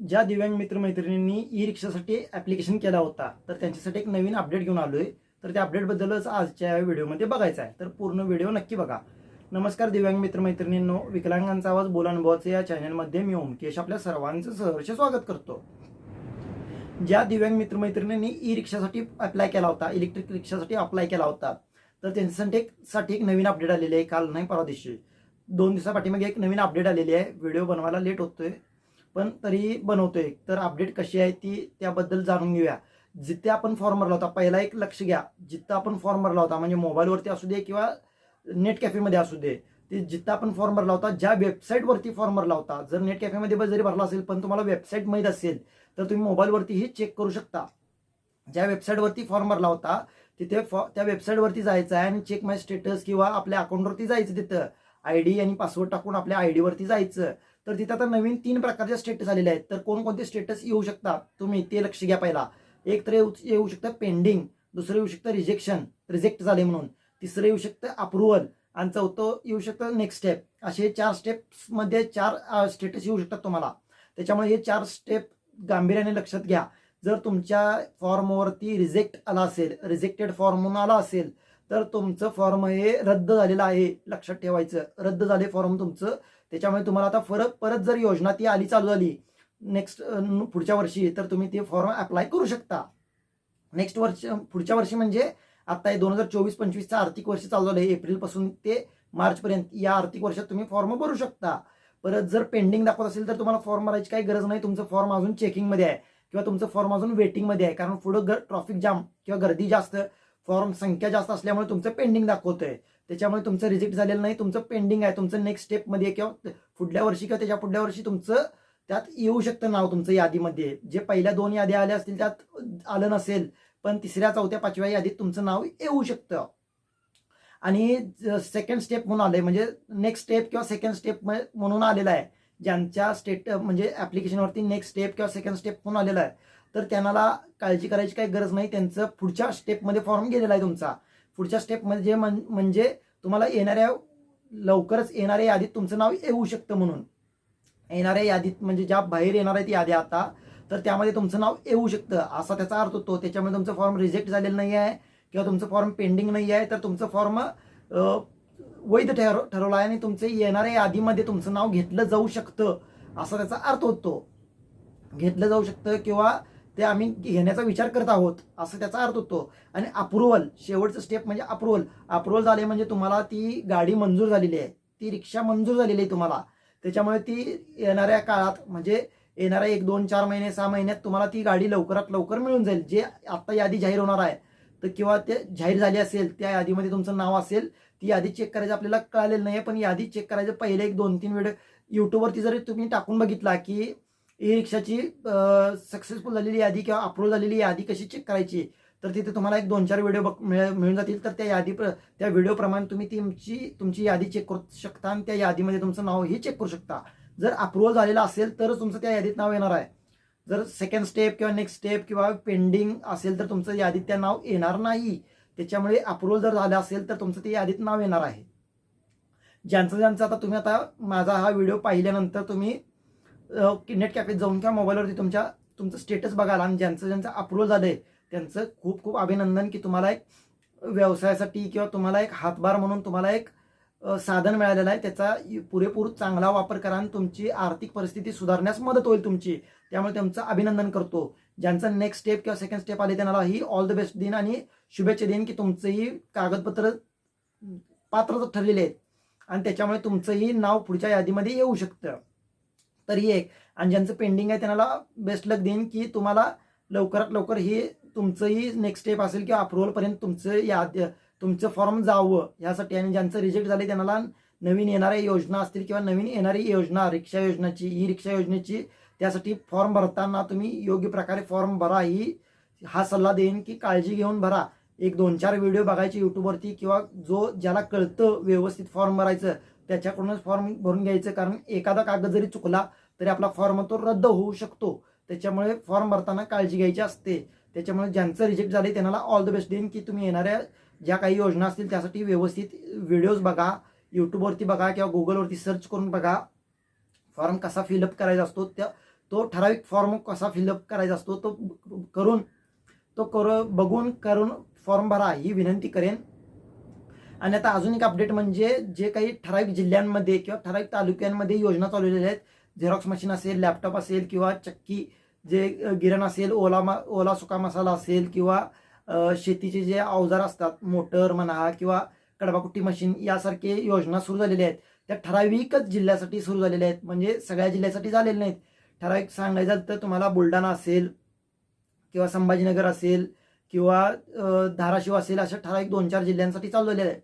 ज्या दिव्यांग मित्रमैत्रिणींनी E रिक्षासाठी application केला होता तर त्यांच्यासाठी एक नवीन अपडेट घेऊन आलोय. तर त्या अपडेटबद्दलच आजच्या व्हिडिओमध्ये बघायचं आहे. तर पूर्ण व्हिडिओ नक्की बघा. नमस्कार दिव्यांग मित्रमैत्रिणींनो विकलांगांचा आवाज बोलानुभवाचं या चॅनलमध्ये मी ओमकेश आपल्या सर्वांचं सहर्ष स्वागत करतो. ज्या दिव्यांग मित्रमैत्रिणींनी ई रिक्षासाठी अप्लाय केला होता इलेक्ट्रिक रिक्षासाठी अप्लाय केला होता तर त्यांच्यासाठी एक साठी एक नवीन अपडेट आलेली आहे. काल नाही परवा दिवशी. दोन दिवसापाठीमागे एक नवीन अपडेट आलेली आहे. व्हिडिओ बनवायला लेट होतोय. पण तरीही बनवतोय. तर अपडेट कशी आहे ती त्याबद्दल जाणून घेऊया. जिथे आपण फॉर्म भरला होता पहिला एक लक्ष घ्या. जिथं आपण फॉर्म भरला होता म्हणजे मोबाईलवरती असू दे किंवा नेट कॅफेमध्ये असू दे ते जिथं आपण फॉर्म भरला होता ज्या वेबसाईटवरती फॉर्म भरला होता जर नेट कॅफेमध्ये जरी भरला असेल पण तुम्हाला वेबसाईट माहीत असेल तर तुम्ही मोबाईलवरतीही चेक करू शकता. ज्या वेबसाईटवरती फॉर्म भरला होता तिथे फॉ त्या वेबसाईटवरती जायचं आहे आणि चेक माय स्टेटस किंवा आपल्या अकाउंटवरती जायचं तिथं. आय डी आणि पासवर्ड टाकून आपल्या आय डीवरती जायचं. तर तिथं आता नवीन तीन प्रकारचे स्टेटस आलेले आहेत. तर कोणकोणते स्टेटस येऊ शकतात? तुम्ही ते लक्ष घ्या पहिला. एक तर येऊ येऊ शकतं पेंडिंग दुसरं येऊ शकतं रिजेक्शन रिजेक्ट झाले म्हणून. तिसरं येऊ शकतं अप्रुव्हल आणि चौथं येऊ शकतं नेक्स्ट स्टेप असे चार स्टेप्समध्ये चार स्टेटस येऊ शकतात तुम्हाला. त्याच्यामुळे हे चार स्टेप गांभीर्याने लक्षात घ्या. जर तुमच्या फॉर्मवरती रिजेक्ट आला असेल रिजेक्टेड फॉर्म म्हणून आला असेल तर तुमचं फॉर्म हे रद्द झालेलं आहे लक्षात ठेवायचं. रद्द झाले फॉर्म तुमचं त्याच्यामुळे तुम्हाला आता परत परत जर योजना ती आली चालू झाली नेक्स्ट पुढच्या वर्षी तर तुम्ही ते फॉर्म अप्लाय करू शकता. नेक्स्ट वर्ष पुढच्या वर्षी म्हणजे आता हे दोन हजार चोवीस पंचवीसचं आर्थिक वर्ष चालू झालं आहे एप्रिलपासून ते मार्चपर्यंत या आर्थिक वर्षात तुम्ही फॉर्म भरू शकता. परत जर पेंडिंग दाखवत असेल तर तुम्हाला फॉर्म भरायची काही गरज नाही. तुमचं फॉर्म अजून चेकिंगमध्ये आहे किंवा तुमचं फॉर्म अजून वेटिंगमध्ये आहे. कारण पुढं गर ट्रॉफिक जाम किंवा गर्दी जास्त फॉर्म संख्या जास्त असल्यामुळे तुमचं पेंडिंग दाखवतंय. त्याच्यामुळे तुमचं रिजेक्ट झालेलं नाही तुमचं पेंडिंग आहे तुमचं नेक्स्ट स्टेपमध्ये किंवा पुढल्या वर्षी किंवा त्याच्या पुढल्या वर्षी तुमचं त्यात येऊ शकतं नाव तुमचं यादीमध्ये. जे पहिल्या दोन याद्या आल्या असतील त्यात आलं नसेल पण तिसऱ्या चौथ्या पाचव्या यादीत तुमचं नाव येऊ शकतं. आणि सेकंड स्टेप म्हणून आलंय म्हणजे नेक्स्ट स्टेप किंवा सेकंड स्टेप म्हणून आलेला आहे. ज्यांच्या स्टेट म्हणजे ऍप्लिकेशनवरती नेक्स्ट स्टेप किंवा सेकंड स्टेप म्हणून आलेला आहे. तर त्यांना काळजी करायची काही गरज नाही त्यांचं पुढच्या स्टेपमध्ये फॉर्म गेलेला आहे तुमचा. पुढच्या स्टेपमध्ये जे म्हणजे तुम्हाला येणाऱ्या लवकरच येणाऱ्या यादीत तुमचं नाव येऊ शकतं म्हणून. येणाऱ्या यादीत म्हणजे ज्या बाहेर येणार आहे ती यादी आता तर त्यामध्ये तुमचं नाव येऊ शकतं. असा त्याचा अर्थ होतो. त्याच्यामुळे तुमचं फॉर्म रिजेक्ट झालेलं नाही आहे किंवा तुमचं फॉर्म पेंडिंग नाही आहे तर तुमचं फॉर्म वैध ठरव ठरवलं आहे आणि तुमचं येणाऱ्या यादीमध्ये तुमचं नाव घेतलं जाऊ शकतं. असा त्याचा अर्थ होतो. घेतलं जाऊ शकतं किंवा ते आम्ही घेण्याचा विचार करत आहोत असं त्याचा अर्थ होतो. आणि अप्रुव्हल शेवटचं स्टेप म्हणजे अप्रुव्हल अप्रुव्हल झाले म्हणजे तुम्हाला ती गाडी मंजूर झालेली आहे. ती रिक्षा मंजूर झालेली आहे तुम्हाला. त्याच्यामुळे ती येणाऱ्या काळात म्हणजे येणाऱ्या एक दोन चार महिने सहा महिन्यात तुम्हाला ती गाडी लवकरात लवकर मिळून जाईल. जे आत्ता यादी जाहीर होणार आहे तर किंवा ते जाहीर झाली असेल त्या यादीमध्ये तुमचं नाव असेल ती यादी चेक करायचं आपल्याला कळालेलं नाही पण यादी चेक करायचं पहिले एक दोन तीन व्हिडिओ यूट्यूबवरती जरी तुम्ही टाकून बघितला की ई रिक्षाची सक्सेसफुल झालेली यादी किंवा अप्रूव्ह झालेली यादी कशी चेक करायची? तर तिथे तुम्हाला एक दोन चार व्हिडिओ बघ मिळ- मिळून जातील. तर त्या यादी प्र- त्या व्हिडिओप्रमाणे तुम्ही तुमची तुमची यादी चेक करू शकता आणि त्या यादीमध्ये तुमचं नावही चेक करू शकता. जर अप्रुव्हल झालेलं असेल तरच तुमचं त्या यादीत नाव येणार आहे. जर सेकंड स्टेप किंवा नेक्स्ट स्टेप किंवा पेंडिंग असेल तर तुमचं यादीत त्या नाव येणार नाही. त्याच्यामुळे अप्रुव्हल जर झालं असेल तर तुमचं ते यादीत नाव येणार आहे. ज्यांचं ज्यांचं आता तुम्ही आता माझा हा व्हिडिओ पाहिल्यानंतर तुम्ही नेट कॅफेत जाऊन किंवा मोबाईलवरती तुमच्या तुमचं स्टेटस बघाल आणि ज्यांचं ज्यांचं अप्रुव्हल आहे त्यांचं खूप खूप अभिनंदन की तुम्हाला एक व्यवसायासाठी किंवा तुम्हाला एक हातभार म्हणून तुम्हाला एक साधन मिळालेलं आहे. त्याचा पुरेपूर चांगला वापर करा आणि तुमची आर्थिक परिस्थिती सुधारण्यास मदत होईल तुमची. त्यामुळे तुमचं अभिनंदन करतो. ज्यांचं नेक्स्ट स्टेप किंवा सेकंड स्टेप आले त्यांना ही ऑल द बेस्ट देईन आणि शुभेच्छा देईन की तुमचंही कागदपत्र पात्र ठरलेले आहेत. आणि त्याच्यामुळे तुमचंही नाव पुढच्या यादीमध्ये येऊ शकतं. तर ही एक. आणि ज्यांचं पेंडिंग आहे त्यांना बेस्ट लक देईन की तुम्हाला लवकरात लवकर हे तुमचंही नेक्स्ट स्टेप असेल किंवा अप्रुव्हलपर्यंत तुमचं या तुमचं फॉर्म जावं. यासाठी आणि ज्यांचं रिजेक्ट झाले त्यांना नवीन येणाऱ्या योजना असतील किंवा नवीन येणारी योजना रिक्षा योजनाची ई रिक्षा योजनेची त्यासाठी फॉर्म भरताना तुम्ही योग्य प्रकारे फॉर्म भरा ही. हा सल्ला देईन की काळजी घेऊन भरा. एक दोन चार व्हिडिओ बघायचे यूट्यूबवरती किंवा जो ज्याला कळतं व्यवस्थित फॉर्म भरायचं त्याच्याकडूनच फॉर्म भरून घ्यायचं. कारण एखादा कागद जरी चुकला तरी आपला फॉर्म तो रद्द होऊ शकतो. त्याच्यामुळे फॉर्म भरताना काळजी घ्यायची असते. त्याच्यामुळे ज्यांचं रिजेक्ट झाले त्यांना ऑल द बेस्ट देईन की तुम्ही येणाऱ्या ज्या काही योजना असतील त्यासाठी व्यवस्थित व्हिडिओज बघा. यूट्यूबवरती बघा किंवा गुगलवरती सर्च करून बघा. फॉर्म कसा फिलअप करायचा असतो त्या तो ठराविक फॉर्म कसा फिलअप करायचा असतो तो करून तो कर बघून करून फॉर्म भरा. ही विनंती करेन. आणि आता अजून एक अपडेट म्हणजे जे काही ठराविक जिल्ह्यांमध्ये किंवा ठराविक तालुक्यांमध्ये योजना चालवलेल्या आहेत. झेरॉक्स मशीन असेल लॅपटॉप असेल किंवा चक्की जे गिरण असेल ओला मा ओला सुका मसाला असेल किंवा शेतीचे जे अवजार असतात मोटर म्हणा किंवा कडबाकुट्टी मशीन यासारखे योजना सुरू झालेल्या आहेत. त्या ठराविकच जिल्ह्यासाठी सुरू झालेल्या आहेत. म्हणजे सगळ्या जिल्ह्यासाठी झालेल्या नाहीत. ठराविक सांगायचं तर तुम्हाला बुलढाणा असेल किंवा संभाजीनगर असेल किंवा धाराशिव असेल अशा ठराविक दोन चार जिल्ह्यांसाठी चालू आहे.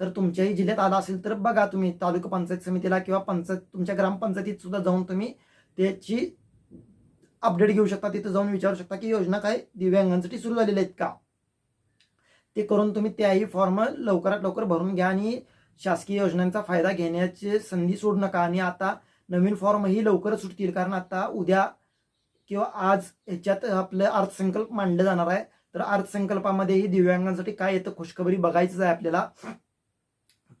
तर तुमच्याही जिल्ह्यात आला असेल तर बघा तुम्ही तालुका पंचायत समितीला किंवा पंचायत तुमच्या ग्रामपंचायतीत सुद्धा जाऊन तुम्ही त्याची अपडेट घेऊ शकता. तिथं जाऊन विचारू शकता की योजना काय दिव्यांगांसाठी सुरू झालेल्या आहेत का? ते करून तुम्ही त्याही फॉर्म लवकरात लवकर भरून घ्या आणि शासकीय योजनांचा फायदा घेण्याची संधी सोडू नका. आणि आता नवीन फॉर्मही लवकरच सुटतील. कारण आता उद्या किंवा आज ह्याच्यात आपलं अर्थसंकल्प मांडलं जाणार आहे. तर अर्थसंकल्पामध्येही दिव्यांगांसाठी काय येतं? खुशखबरी बघायचंच आहे आपल्याला.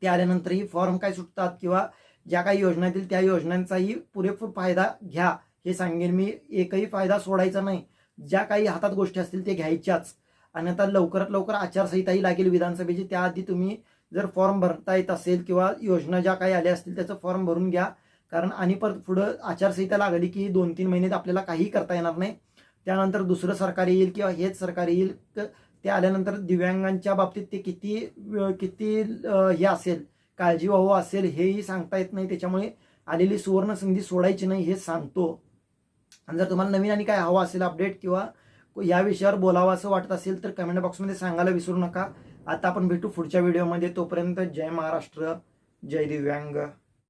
ते आल्यानंतरही फॉर्म काय सुटतात किंवा ज्या काही योजना येतील त्या योजनांचाही पुरेपूर फायदा घ्या. हे सांगेन मी. एकही फायदा सोडायचा नाही. ज्या काही हातात गोष्टी असतील ते घ्यायच्याच. आणि आता लवकरात लवकर आचारसंहिताही लागेल विधानसभेची. त्याआधी तुम्ही जर फॉर्म भरता येत असेल किंवा योजना ज्या काही आल्या असतील त्याचं फॉर्म भरून घ्या. कारण आणि परत पुढं आचारसंहिता लागली की दोन तीन महिन्यात आपल्याला काहीही करता येणार नाही. त्यानंतर दुसरं सरकार येईल किंवा हेच सरकार येईल क- ते आल्यानंतर दिव्यांगांच्या बाबतीत ते किती किती हे असेल काळजी व्हावं असेल हेही सांगता येत नाही. त्याच्यामुळे आलेली सुवर्ण संधी सोडायची नाही हे सांगतो. आणि जर तुम्हाला नवीन आणि काय हवं असेल अपडेट किंवा या विषयावर बोलावं असं वाटत असेल तर कमेंट बॉक्समध्ये सांगायला विसरू नका. आता आपण भेटू पुढच्या व्हिडिओमध्ये तोपर्यंत जय महाराष्ट्र जय दिव्यांग.